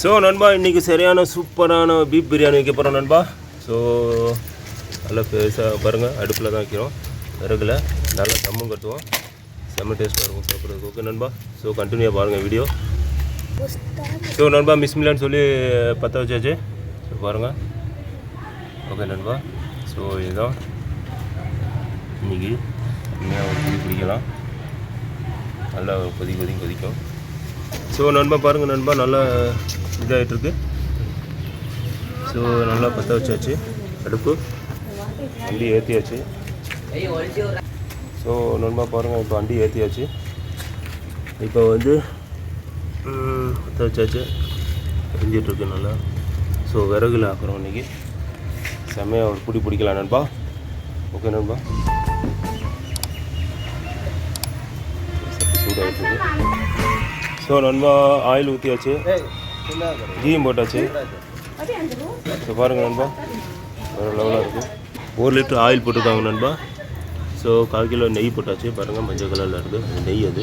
So நண்பா இன்றைக்கி சரியான சூப்பரான பீப் பிரியாணி வைக்க போகிறோம் நண்பா. ஸோ நல்லா பெருசாக பாருங்கள் அடுப்பில் தான் வைக்கிறோம். விறகுல நல்லா தம்மும் கட்டுவோம். செம்ம டேஸ்ட்டாக இருக்கும் சாப்பிட்றதுக்கு. ஓகே நண்பா. ஸோ கண்டினியூ பாருங்கள் வீடியோ ஸோ நண்பா மிஸ்மிலான்னு சொல்லி பற்ற வச்சாச்சு. ஸோ பாருங்கள் ஓகே நண்பா. ஸோ இதுதான் இன்னைக்கு பிடிக்கலாம். நல்லா கொதி கொதி கொதிக்கும். ஸோ நண்பா பாருங்கள் நண்பா நல்லா இதாகிட்டுருக்கு ஸோ நல்லா பற்ற வச்சாச்சு. அடுப்பு. வண்டி ஏற்றியாச்சு ஸோ நண்பா பாருங்கள் இப்போ வண்டி ஏற்றியாச்சு இப்போ வந்து பற்ற வச்சாச்சு. எரிஞ்சிட்ருக்கு நல்லா. ஸோ விறகுல ஆக்குறோம் இன்றைக்கி செம்மையாக ஒரு பிடி பிடிக்கலாம் நண்பா. ஓகே நண்பா. சூடாகிட்டு ஸோ நண்பா ஆயில் ஊற்றியாச்சு கீயும் போட்டாச்சு. ஸோ பாருங்கள் நண்பா. வேறு லெவலாக இருக்குது ஒரு லிட்டர் ஆயில் போட்டிருக்காங்க நண்பா. ஸோ கால் கிலோ நெய் போட்டாச்சு. பாருங்கள் மஞ்சள் கலரில் இருக்குது அது நெய் அது.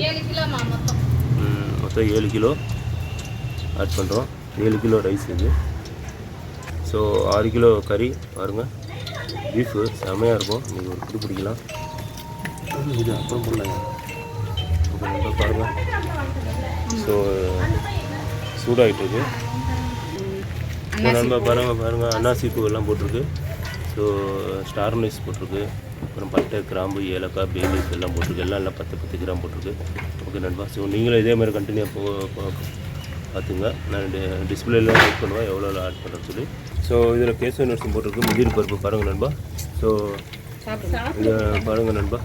ம், மொத்தம். ஏழு கிலோ. ஆட் பண்ணுறோம் ஏழு கிலோ ரைஸ் இது. ஸோ ஆறு கிலோ கறி பாருங்கள் பீஃபு செமையாக இருக்கும். நீங்கள் ஒரு பிடி பிடிக்கலாம் இது அப்புறம் போடலாம் நண்பா பாருங்கள் ஸோ சூடாகிட்டு இருக்கு ஸோ நண்பா பாருங்கள் பாருங்கள் அன்னாசி பூ எல்லாம் போட்டிருக்கு. ஸோ ஸ்டார் நைஸ் போட்டிருக்கு. அப்புறம் பட்டை கிராம்பு ஏலக்காய் பேலீஸ் எல்லாம் போட்டிருக்கு. எல்லாம் எல்லாம் பத்து பத்து கிராம் போட்டிருக்கு. ஓகே நண்பா. ஸோ நீங்களும் இதே மாதிரி கண்டினியூ பார்த்துங்க. நான் டிஸ்பிளேல வெயிட் பண்ணுவேன். எவ்வளோ ஆட் பண்ணுறேன்னு சொல்லி. ஸோ இதில் கேசவ நர்ஸும் போட்டிருக்கு. முதிரி பருப்பு பாருங்கள் நண்பா. ஸோ இதை பாருங்கள் நண்பா.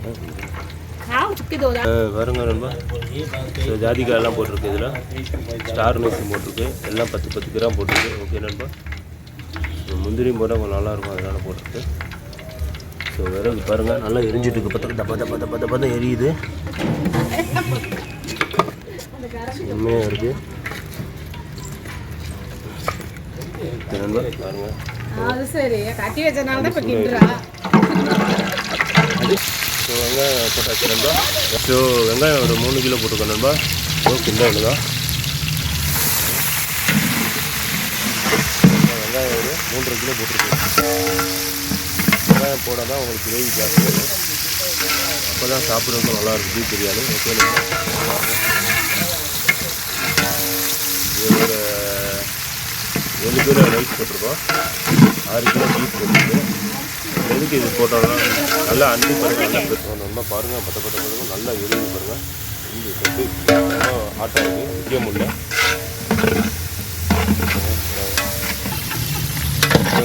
அஹ் பாருங்க நண்பா ஸோ ஜாதிக்காய் எல்லாம் போட்டிருக்கு இதில். ஸ்டார் நைஸும் போட்டிருக்கு. எல்லாம் பத்து பத்து கிராம் போட்டிருக்கு. ஓகே நண்பா. ஸோ முந்திரியும் போட்டால் கொஞ்சம் நல்லாயிருக்கும் அதனால் போட்டிருக்கு. ஸோ விறகு பாருங்கள் நல்லா எரிஞ்சிட்டு இருக்கு. பத்த தப்பா தப்பா தப்பா தப்பா தான் எரியுது. உண்மையாக இருக்குது நண்பா. பாருங்கள் அது சரி. கட்டி வச்சனால தான் இப்போ ஸோ வெங்காயம் போட்டாச்சு நண்பா. ஸோ வெங்காயம் ஒரு மூணு கிலோ போட்டுக்கோ நண்பா. ஸோ கிண்ட வேணுதா வெங்காயம் ஒரு மூன்றரை கிலோ போட்டிருக்கோம். வெங்காயம் போட்டால் தான் உங்களுக்கு கிரேவி ஜாஸ்தி வரும். அப்போ தான் சாப்பிட்றதுக்கு நல்லா இருக்கும். பீஃப் பிரியாணி ஓகே ஒரு ஏழு கிலோ ரைஸ் போட்டிருக்கோம். ஆறு கிலோ பீஃப் போட்டிருக்கு. எதுக்கு இது போட்டோம்னா நல்லா அன்பு பாருங்க. நல்லா நல்லா பாருங்கள் பத்த பத்த பாருங்க. நல்லா எழுதி பாருங்கள் இந்த தொட்டு ரொம்ப ஹாட்டாக இருக்குது முக்கிய முடியல.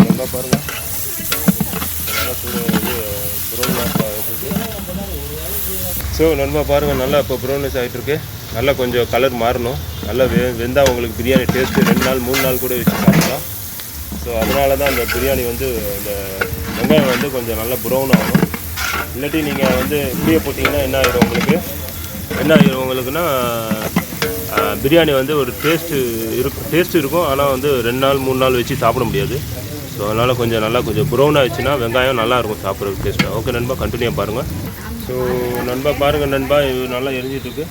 நல்லா பாருங்கள் நல்லா ஸோ நண்பா பாருங்கள் நல்லா இப்போ ப்ரௌன்ஸ் ஆகிட்டுருக்கு நல்லா கொஞ்சம் கலர் மாறணும். நல்லா வெ வெந்தால் உங்களுக்கு பிரியாணி டேஸ்ட்டு ரெண்டு நாள் மூணு நாள் கூட வச்சு சாப்பிடலாம். ஸோ அதனால தான் அந்த பிரியாணி வந்து இந்த வெங்காயம் வந்து கொஞ்சம் நல்லா ப்ரௌன் ஆகும். இல்லாட்டி நீங்கள் வந்து இப்படியே போட்டிங்கன்னா என்ன ஆயிரும் உங்களுக்கு? என்ன ஆயிரும் உங்களுக்குன்னா பிரியாணி வந்து ஒரு டேஸ்ட்டு இருக்கும் டேஸ்ட் இருக்கும். ஆனால் வந்து ரெண்டு நாள் மூணு நாள் வச்சு சாப்பிட முடியாது. ஸோ அதனால் கொஞ்சம் நல்லா கொஞ்சம் ப்ரௌன் ஆயிடுச்சுன்னா வெங்காயம் நல்லாயிருக்கும் சாப்பிட்றது டேஸ்ட்டாக ஓகே நண்பா கண்டினியூ பாருங்கள் ஸோ நண்பா பாருங்கள் நண்பா இது நல்லா எரிஞ்சிட்ருக்கு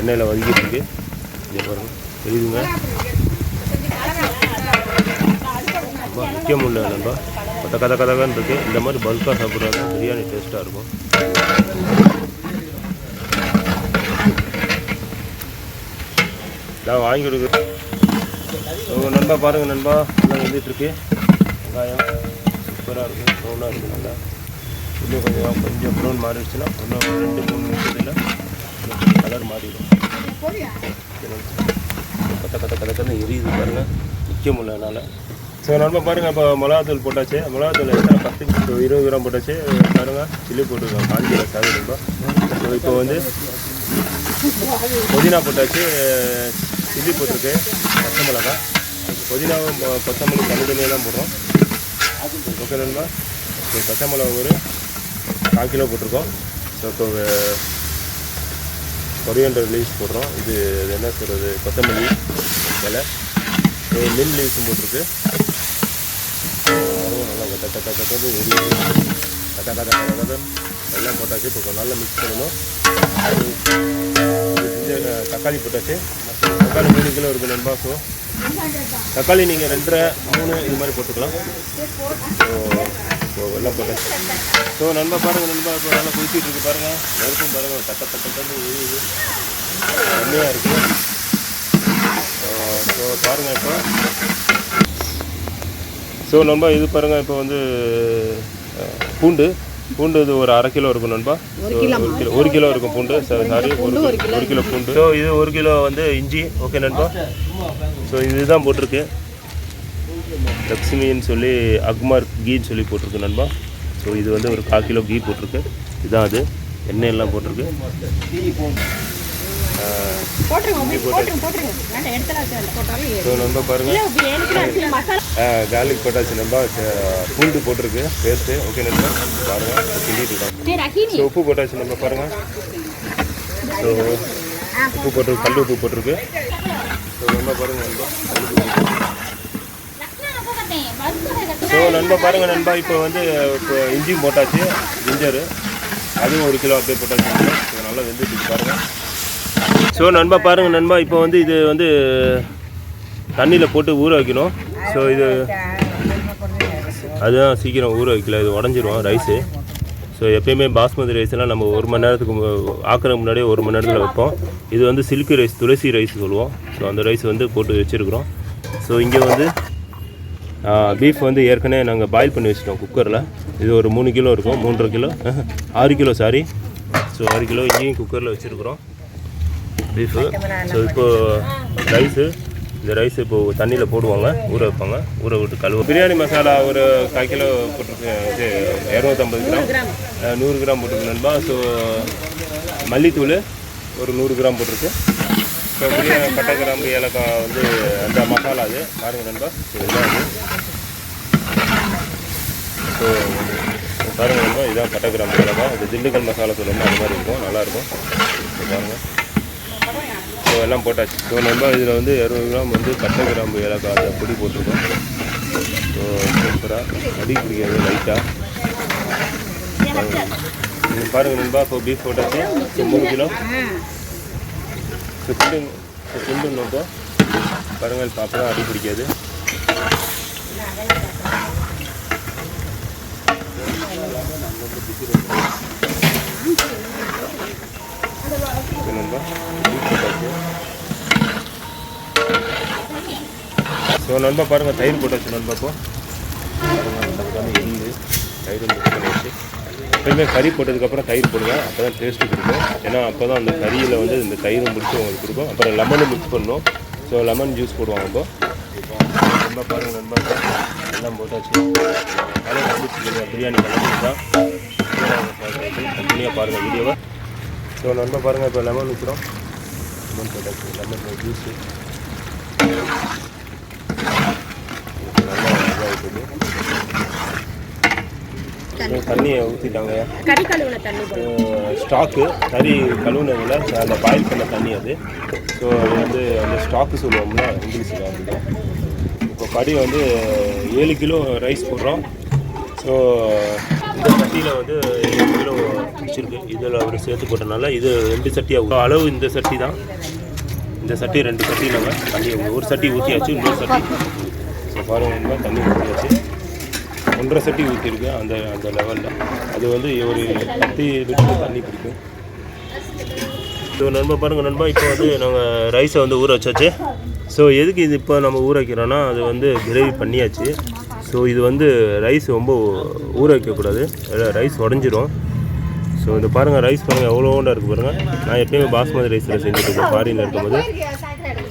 எண்ணெயில் வதக்கிட்டு இருக்கு. பாருங்கள் தெரியுதுங்க ரொம்ப முக்கியம் உள்ள நண்பா. கத கத கதகன்னு இருக்கு. இந்த மாதிரி பல்காக சாப்பிட்றது பிரியாணி டேஸ்ட்டாக இருக்கும். நான் வாங்கி கொடுக்குறேன் உங்கள் நண்பா பாருங்கள் நண்பா. எல்லாம் எழுதிட்டுருக்கு வெங்காயம் சூப்பராக இருக்குது ப்ரௌனாக இருக்குது நல்லா. இன்னும் கொஞ்சம் கொஞ்சம் ப்ரௌன் மாறிடுச்சுன்னா இன்னும் ரெண்டு மூணு நிமிஷத்தில் கலர் மாறிடும். கத்த கத்த கதை கதை எரியுது பாருங்கள் நிற்க முடியல என்னால். ஸோ நம்ம பாருங்கள் இப்போ மிளகாத்தூள் போட்டாச்சு. மிளகாத்தூள் எத்தனை பத்து இருபது கிராம் போட்டாச்சு. பாருங்கள் சில்லி போட்டுருக்கோம் காஞ்சி சாவி ரொம்ப ஸோ இப்போ வந்து புதினா போட்டாச்சு. சில்லி போட்டிருக்கு பச்சை மிளகா. புதினாவும் கொ- கொத்தமல்லி தனித்தனியாக தான் போடுறோம். ஓகே நண்பா. ஸோ பச்சை மிளகா ஒரு கால் கிலோ போட்டிருக்கோம். ஸோ இப்போ கொரியண்டர் லீவ்ஸ் போடுறோம். இது என்ன சொல்கிறது கொத்தமல்லி இலை ஸோ மின் லீவ்ஸும் போட்டிருக்கு. அதுவும் நல்லா கட்ட கட்ட கட்டது எரியுது கட்ட கட்ட கட்ட எல்லாம் போட்டாச்சு இப்போ கொஞ்சம் நல்லா மிக்ஸ் பண்ணணும் இது தக்காளி போட்டாச்சு தக்காளி மூணு கிலோ இருக்குது நண்பா ஸோ தக்காளி நீங்கள் ரெண்டரை மூணு இது மாதிரி போட்டுக்கலாம் ஸோ எல்லாம் போட்டாச்சு ஸோ நண்பா பாருங்கள் நண்பா இப்போ நல்லா குளிச்சுட்டு இருக்கு பாருங்கள் நெருப்பும் பாருங்கள் தக்க தட்ட தட்டு எரியுது இருக்குது ஸோ பாருங்கள் இப்போ ஸோ நண்பா இது பாருங்கள் இப்போ வந்து பூண்டு. பூண்டு இது ஒரு அரை கிலோ இருக்கும் நண்பா. ஒரு கிலோ ஒரு கிலோ இருக்கும் பூண்டு. சாரி ஒரு ஒரு கிலோ பூண்டு. ஸோ இது ஒரு கிலோ வந்து இஞ்சி. ஓகே நண்பா. ஸோ இதுதான் போட்டிருக்கு. லக்ஷ்மின்னு சொல்லி அக்மார் கீன்னு சொல்லி போட்டிருக்கு நண்பா. ஸோ இது வந்து ஒரு கால் கிலோ கீ போட்டிருக்கு. இதுதான் அது. எண்ணெய் எல்லாம் போட்டிருக்கு. ஸோ நண்பா பாருங்கள் கார்லிக் போட்டாச்சு ச- பூண்டு போட்டிருக்கு. பேஸ்ட்டு ஓகே நண்பா. பாருங்கள் கிண்டிட்டு ஸோ உப்பு போட்டாச்சு நம்ம பாருங்கள் ஸோ உப்பு போட்டு கல் உப்பு போட்டிருக்கு. ஸோ நண்பா பாருங்கள். ஸோ நண்பா பாருங்கள் நண்பா. இப்போ வந்து இப்போ இஞ்சியும் போட்டாச்சு ஜிஞ்சரு அதுவும் ஒரு கிலோ அப்படியே போட்டாச்சு நல்லா வெந்துட்டு பாருங்கள் ஸோ நண்பா பாருங்கள் நண்பா இப்போ வந்து இது வந்து தண்ணியில் போட்டு ஊற வைக்கணும். ஸோ இது அதுதான் சீக்கிரம் ஊற வைக்கல இது உடஞ்சிரும் ரைஸு ஸோ எப்பயுமே பாஸ்மதி ரைஸ்லாம் நம்ம ஒரு மணி நேரத்துக்கு ஆக்கிற முன்னாடியே ஒரு மணி நேரத்தில் வைப்போம். இது வந்து சில்க் ரைஸ் துளசி ரைஸ் சொல்லுவோம். ஸோ அந்த ரைஸ் வந்து போட்டு வச்சுருக்குறோம். ஸோ இங்கே வந்து பீஃப் வந்து ஏற்கனவே நாங்கள் பாயில் பண்ணி வச்சிட்டோம் குக்கரில் இது ஒரு மூணு கிலோ இருக்கும் மூன்றரை கிலோ ஆறு கிலோ சாரி ஸோ ஆறு கிலோ இங்கேயும் குக்கரில் வச்சுருக்குறோம். பீஃபு ஸோ இப்போது ரைஸு இந்த ரைஸ் இப்போ தண்ணியில் போடுவாங்க ஊற வைப்பாங்க ஊற விட்டு கழுவு. பிரியாணி மசாலா ஒரு கால் கிலோ போட்டிருக்கு இது இரநூத்தம்பது கிராம். நூறு கிராம். போட்டிருக்கு நண்பா. ஸோ மல்லித்தூள் ஒரு நூறு கிராம் போட்டிருக்கு. ஸோ பிரியாணி பட்டை கிராம்பு ஏலக்காய் வந்து அந்த மசாலா அது பாருங்கள் நண்பா. ஸோ இதுதான் அது ஸோ பாருங்கள் நண்பா இதான் பட்டை கிராம்பு ஏலக்காய் இது திண்டுக்கல் மசாலா சொல்லுவோம் அது மாதிரி இருக்கும் நல்லாயிருக்கும் பாருங்கள் எல்லாம் போட்டாச்சு. ஸோ நம்ம இதில் வந்து இருபது கிராம் வந்து பட்டை கிராம்பு ஏலக்காய் அந்த பொடி போட்டிருக்கோம். ஸோ சூப்பராக அடி பிடிக்காது லைட்டாக நீங்கள் பாருங்கள் நண்பா இப்போ பீஃப் போட்டாச்சு. மூணு கிலோ. ஸோ கிண்டு ஸோ கிண்டு நோக்கோ பாருங்கள் அப்போ அடி பிடிக்காது. ஸோ நண்பா ஸோ பாருங்கள் தயிர் போட்டாச்சு நண்பா இப்போ. பாருங்க எள்ளு தயிர் மிக்ஸ் பண்ணியாச்சு எப்பயுமே கறி போட்டதுக்கப்புறம் தயிர் போடுங்க அப்போ தான் டேஸ்ட்டு கொடுக்கும். ஏன்னா அப்போ தான் அந்த கறியில் வந்து இந்த தயிரும் முடிச்சு உங்களுக்கு கொடுக்கும். அப்புறம் லெமனும் மிக்ஸ் பண்ணணும். ஸோ லெமன் ஜூஸ் போடுவாங்க இப்போ. நண்பா பாருங்கள் நண்பா எல்லாம் போட்டாச்சு. அதே பிரியாணி பண்ணி தான் பாருங்கள் வீடியோவை. ஸோ நண்பா பாருங்கள் இப்போ லெமன் ஊற்றுறோம் லெமன் போட்டாச்சு லெமன் ஜூஸு தண்ணியை ஊற்றிட்டாங்க ஸ்டாக்கு கறி கழுவுனதில் அந்த பாயில் பண்ண தண்ணி அது. ஸோ அது வந்து அந்த ஸ்டாக்கு சொல்லுவோம்னா இங்கிலீஷில் அதுதான் இப்போ கறி வந்து ஏழு கிலோ ரைஸ் போடுறோம். ஸோ இந்த சட்டியில் வந்து பிடிச்சிருக்கு இதில் அவர் சேர்த்து போட்டனால இது ரெண்டு சட்டியாக அளவு இந்த சட்டி தான். இந்த சட்டி ரெண்டு சட்டி நம்ம தண்ணி ஒரு சட்டி ஊற்றியாச்சு இன்னொரு சட்டி. ஸோ பாருங்க தண்ணி ஊற்றியாச்சு ஒன்றரை சட்டி ஊற்றிருக்கு அந்த அந்த லெவலில் அது வந்து ஒரு பத்து லிட்டர் தண்ணி பிடிக்கும் ஸோ நண்பா பாருங்கள் நண்பா இப்போ வந்து நாங்கள் ரைஸை வந்து ஊற வச்சாச்சு. ஸோ எதுக்கு இது இப்போ நம்ம ஊற வைக்கிறோன்னா அது வந்து கிரேவி பண்ணியாச்சு. ஸோ இது வந்து ரைஸ் ரொம்ப ஊற வைக்கக்கூடாது. ரைஸ் உடஞ்சிரும். ஸோ இந்த பாருங்கள் ரைஸ் பாருங்கள் எவ்வளோண்டா இருக்குது பாருங்கள் நான் எப்பயுமே பாஸ்மதி ரைஸில் செஞ்சுருக்கேன் ஃபாரினில் இருக்கும்போது.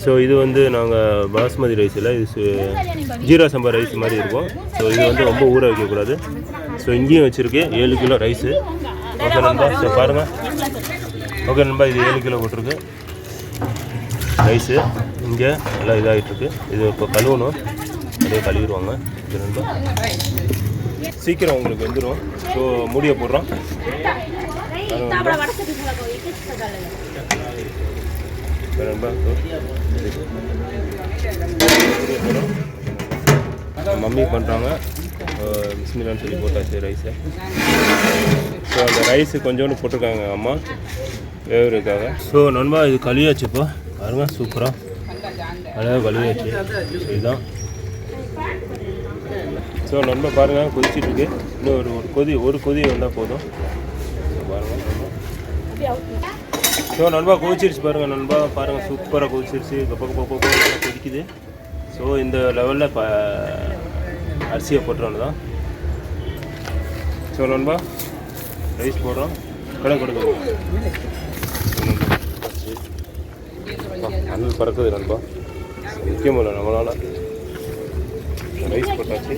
ஸோ இது வந்து நாங்கள் பாஸ்மதி ரைஸில் இது ஜீரா சம்பா ரைஸ் மாதிரி இருக்கும். ஸோ இது வந்து ரொம்ப ஊற வைக்கக்கூடாது. ஸோ இங்கேயும் வச்சுருக்கு ஏழு கிலோ ரைஸு ஓகே நண்பா ஸோ பாருங்கள் ஓகே நண்பா இது ஏழு கிலோ போட்டிருக்கு. ரைஸு இங்கே எல்லாம் இதாகிட்டுருக்கு இது இப்போ கழுவணும். அப்படியே கழுவிடுவாங்க. ஓகே நண்பா. சீக்கிரம் உங்களுக்கு வந்துடும் ஸோ மூடியை போடுறோம். மம்மி பண்ணுறாங்க பிஸ்மிலான்னு சொல்லி போட்டாச்சு ரைஸை ஸோ அந்த ரைஸு கொஞ்சோண்டு போட்டிருக்காங்க அம்மா. வேவுறதுக்காக ஸோ நண்பா இது கழியாச்சு இப்போ. பாருங்க சூப்பராக அழகாக கழுவியாச்சு. இதுதான். ஸோ நண்பா பாருங்கள் கொதிச்சிட்டு இருக்கு. இன்னும் ஒரு ஒரு கொதி ஒரு கொதி வந்தால் போதும். ஸோ நண்பா கொதிச்சிருச்சு பாருங்கள் நண்பா. பாருங்கள் சூப்பராக கொதிச்சிருச்சு கப்ப கப்ப கொதிக்குது. ஸோ இந்த லெவலில் ப அரிசியை போட்டுறோம் தான். ஸோ நண்பா ரைஸ் போடுறோம். கடை கொடுங்க. அனல் பறக்குது நண்பா. முக்கியமில்லை நம்மளால். ரைஸ் போட்டாச்சு.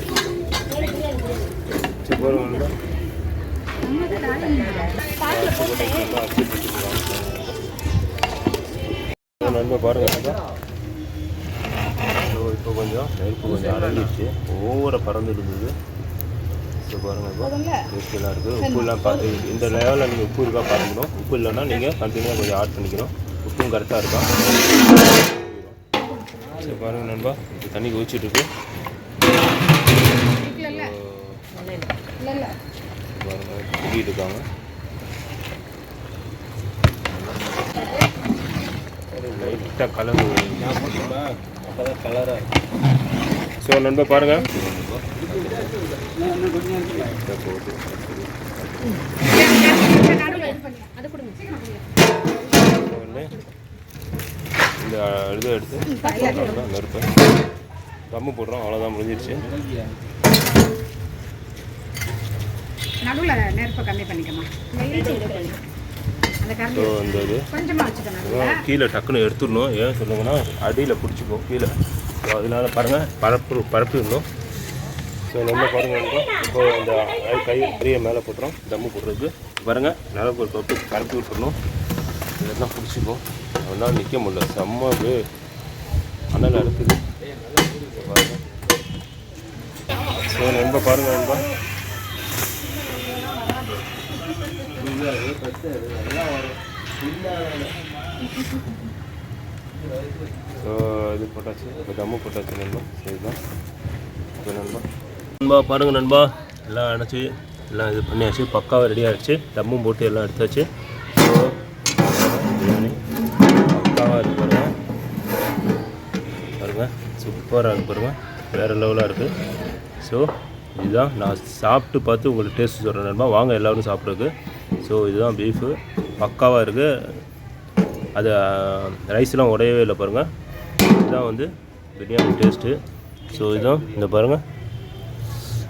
நண்பா அரிசி போட்டாச்சு நண்பா. அரிசி போட்டுக்கலாம் பாருங்க இப்போ கொஞ்சம் நெருப்பு கொஞ்சம் அடங்கிடுச்சு ஓவர பறந்து இருந்தது ஸோ பாருங்க நண்பா இருக்குது உப்புலாம் பார்த்து இந்த லெவலில் நீங்கள் உப்பு இருக்கா பார்த்துக்கணும் உப்பு இல்லைன்னா நீங்கள் கண்டினியூவாக கொஞ்சம் ஆட் பண்ணிக்கணும் உப்பும் கரெக்டாக இருக்கா சரி பாருங்க நண்பா. இப்போ தண்ணி கொதிச்சிட்டு இருக்கு. இருக்காங்க லைட்டாக கலர் கலராக ஸோ நண்பா பாருங்க லைட்டா போகுது. அது கொடுங்க இப்போ வந்து இந்த இதை எடுத்து அவ்வளோதான் நெருப்பு தம்மு போடுறோம். அவ்வளோதான் முடிஞ்சிருச்சு. நடுவில் நெருப்பை கம்மி பண்ணிக்கமா அந்த கீழே டக்குன்னு எடுத்துடணும். ஏன் சொல்லுங்கன்னா அடியில் பிடிச்சிக்கும் கீழே. ஸோ அதனால பாருங்கள் பரப்பு பரப்பிடணும். ஸோ நம்ம பாருங்க நண்பா. இப்போ இந்த கை- கை கையை மேலே போட்டுறோம். தம்மு போடுறதுக்கு. பாருங்கள் நல்லா ஒரு தொட்டு பரப்பி விட்டுறணும். இதெல்லாம் பிடிச்சிக்கும் அதனால நிற்க முடியல. செம்ம இது. அனல் இருக்குது பாருங்க. ஸோ நண்பா பாருங்க நண்பா. ஸோ இது போட்டாச்சு. இப்போ தம்மு போட்டாச்சு நண்பா. சரிதான் ஓகே நண்பா. நண்பா பாருங்க நண்பா. எல்லாம் அணைச்சி எல்லாம் இது பண்ணியாச்சு. பக்காவாக ரெடி ஆகிடுச்சு தம்மும் போட்டு எல்லாம் எடுத்தாச்சு. ஸோ பிரியாணி பக்காவாக இருக்கு பாருங்க. பாருங்க. சூப்பராக இருக்கு பாருங்க. வேறு லெவலாக இருக்குது ஸோ இதுதான் நான் சாப்பிட்டு பார்த்து உங்களுக்கு டேஸ்ட் சொல்கிறேன் நண்பா. வாங்க எல்லோரும் சாப்பிட்றதுக்கு. ஸோ இதுதான் பீஃபு பக்காவாக இருக்குது அது ரைஸ்லாம் உடையவே இல்லை பாருங்கள் இதுதான் வந்து பிரியாணி டேஸ்ட்டு ஸோ இதுதான் இந்த பாருங்கள்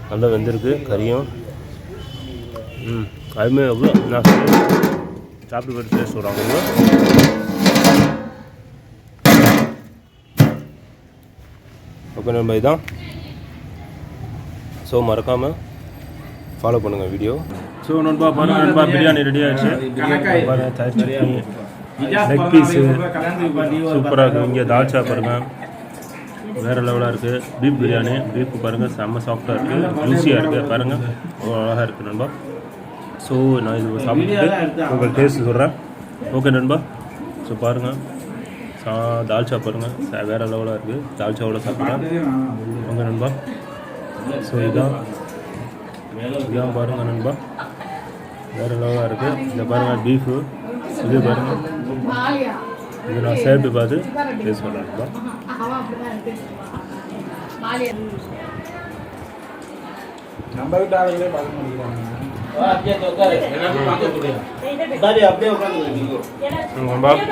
நல்லா வெந்திருக்கு கறியும் ம் அதுமாரி எவ்வளோ நான் சாப்பிட்டு போய்ட்டு டேஸ்ட் சொல்கிறாங்க ஓகே நம்ம இதுதான் ஸோ மறக்காமல் ஃபாலோ பண்ணுங்கள் வீடியோ ஸோ நண்பா பாருங்க நண்பா பிரியாணி ரெடி ஆயிடுச்சு. லெக் பீஸு சூப்பராக இருக்குது இங்கே தால்ச்சா பாருங்க. வேறு லெவலாக இருக்குது பீஃப் பிரியாணி. பீஃப் பாருங்கள் செம்ம சாஃப்டாக இருக்குது ஜூஸியாக இருக்குது பாருங்கள் அவ்வளோ அழகாக இருக்குது நண்பா. ஸோ நான் இது சாப்பிட்டு உங்களுக்கு டேஸ்ட் சொல்கிறேன் ஓகே நண்பா. ஸோ பாருங்கள் சா தால்ச்சா பாருங்கள் ச- வேறு லெவலாக இருக்குது தால்ச்சாவோட சாப்பிட்றேன். ஓகே நண்பா. ஸோ இதான். இதான் பாருங்கள் நண்பா. வேறு லெவலாக இருக்குது இந்த பாருங்கள் பீஃபு இது பாருங்கள் இது நான் சேர்த்து பார்த்து டேஸ்ட் நண்பா நம்ம வீட்டு ஆளுங்களே பார்க்க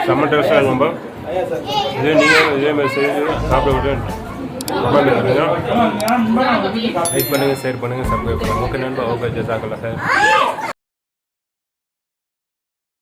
செம்ம இருக்கும் இதே நீங்கள் இதே மாதிரி செய்து சாப்பிட விட்டு லைக் பண்ணுங்கள் ஷேர் பண்ணுங்கள் சப்ஸ்கிரைப் பண்ணுங்கள் ஓகே நண்பா ஓகே ஜெசாக்கல்லா சார்.